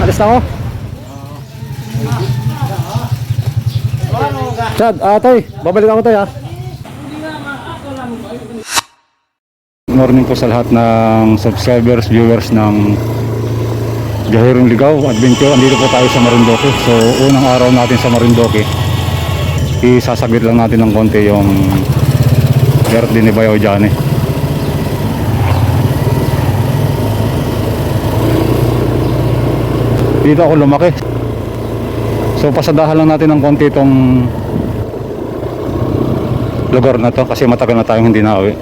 Alis na ako. Chad, ah, Toy, babalik ako Toy ha. Morning po sa lahat ng subscribers, viewers ng Gahirong Ligaw Adventure. Andito po tayo sa Marindoque. So, unang araw natin sa Marindoque. Isasaglit lang natin ng konti yung birthday ni Bayaw Jane. Dito ako lumaki. So pasadahan lang natin ng konti itong lugar na to kasi matagal na tayong hindi nauwi.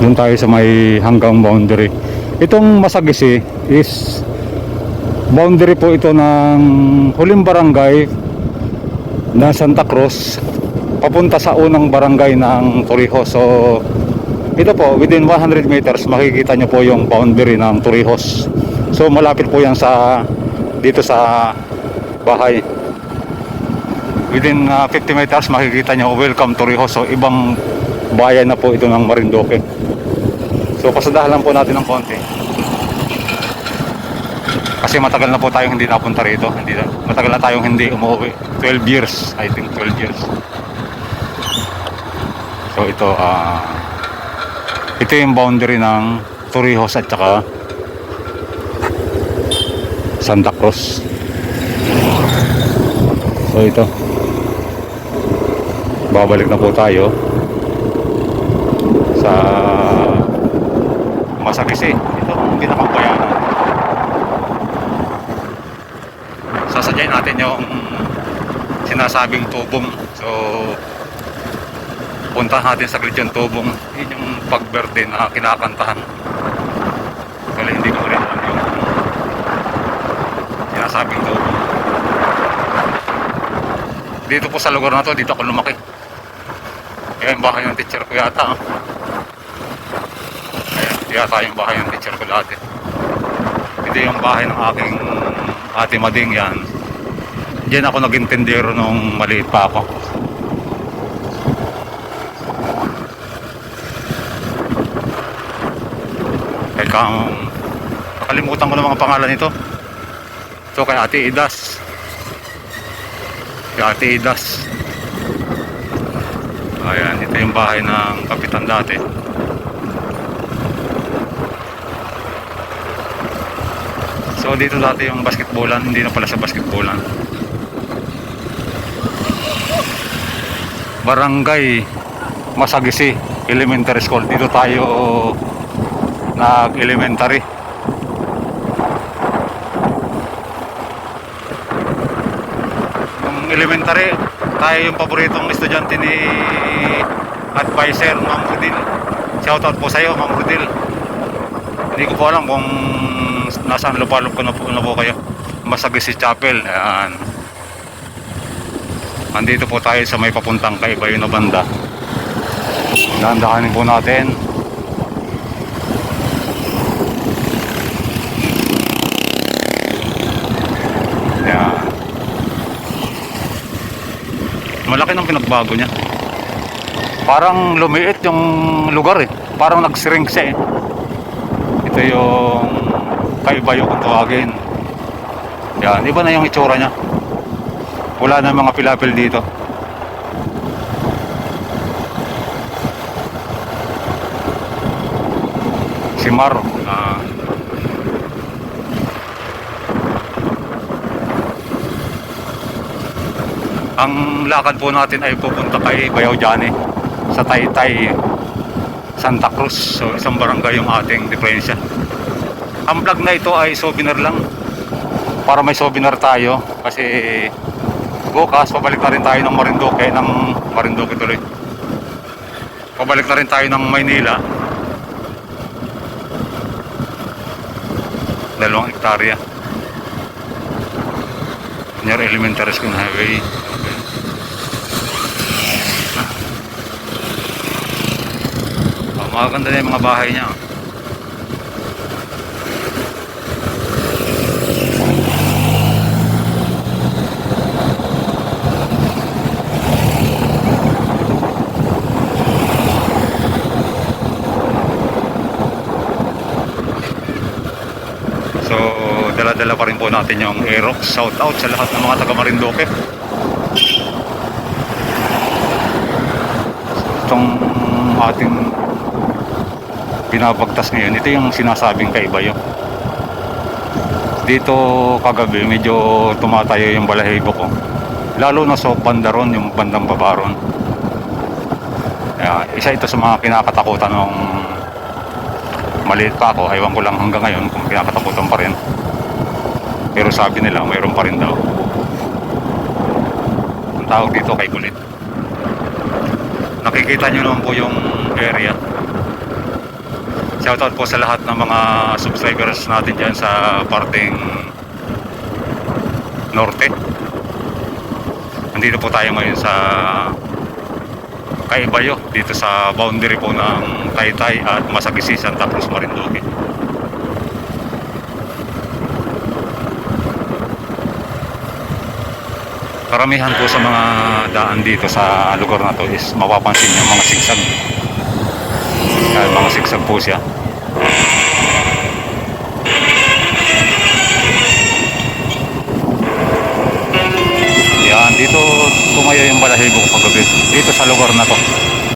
Doon tayo sa may hanggang boundary. Itong Masagisi is boundary po ito ng huling barangay na Santa Cruz papunta sa unang barangay ng Torrijos. So ito po within 100 meters makikita nyo po yung boundary ng Torrijos. So malapit po yan sa dito sa bahay. Within uh, 50 meters makikita nyo welcome Torrijos. So ibang bayan na po ito ng Marindoque. So pasadahan lang po natin ng konti. Kasi matagal na po tayong hindi napunta rito. Hindi na, matagal na tayong hindi umuwi. 12 years, I think 12 years. So ito ah ito yung boundary ng Torrijos at saka Santa Cruz. So ito. Babalik na po tayo sa Masagisi. Ito ang pinakabayanan. Sasadyain natin yung sinasabing tubong. So puntahan natin saglit yung tubong. Yun yung pagberde na kinakantahan. Kaya hindi ko rin alam yung sinasabing tubong. Dito po sa lugar na to, dito ako lumaki. Ayan yung bahay ng teacher ko yata. oh. Ayan, yata yung bahay ng teacher ko dati. Ito yung bahay ng aking ate Mading yan. Diyan ako naging tendero nung maliit pa ako. Teka, nakalimutan ko na mga pangalan nito. Ito kay Ate Idas. Kay Ate Idas. Ayan, ito yung bahay ng kapitan dati. So dito dati yung basketballan, hindi na pala sa basketballan. Barangay Masagisi Elementary School. Dito tayo nag-elementary. Yung elementary, tayo yung paboritong estudyante ni advisor Ma'am Rudil. Shoutout po sa iyo, Ma'am Rudil. Hindi ko po alam kung nasaan lupalop ko na po, na po kayo. Masagisi Chapel. Ayan. Andito po tayo sa may papuntang kaibayo na banda. Dahan-dahanin po natin. Malaki ng pinagbago niya. Parang lumiit yung lugar eh. Parang nag-shrink siya eh. Ito yung kaibayo kung tawagin. Yan, iba na yung itsura niya. Wala na mga pilapil dito. Si Maro. Ah. Ang lakad po natin ay pupunta kay Bayaw Jane sa Taytay Santa Cruz. So isang barangay yung ating diferensya. Ang vlog na ito ay souvenir lang. Para may souvenir tayo kasi bukas pabalik na rin tayo ng Marindoque ng Marindoque tuloy. Pabalik na rin tayo ng Maynila. Dalawang hektarya. Near Elementary School Highway. Magaganda na yung mga bahay niya. So, dala-dala pa rin po natin yung Aerox. Shout out sa lahat ng mga taga Marinduque. Itong ating binabagtas ngayon, ito yung sinasabing kaiba yun. Dito kagabi, medyo tumatayo yung balahibo ko. Lalo na sa banda ron, yung bandang babaron. Kaya, isa ito sa mga kinakatakutan ng maliit pa ako. Ewan ko lang hanggang ngayon kung kinakatakutan pa rin. Pero sabi nila, mayroon pa rin daw. Ang tawag dito kay Kulit. Nakikita nyo naman po yung area. Shoutout po sa lahat ng mga subscribers natin dyan sa parting norte. Nandito po tayo ngayon sa Kaibayo dito sa boundary po ng Taytay at Masagisi, Santa Cruz, Marinduque. Karamihan po sa mga daan dito sa lugar na to is mapapansin yung mga sigsag. Kaya mga sigsag po siya. Dito tumayo yung balahibo ko paggabi. Dito sa lugar na to.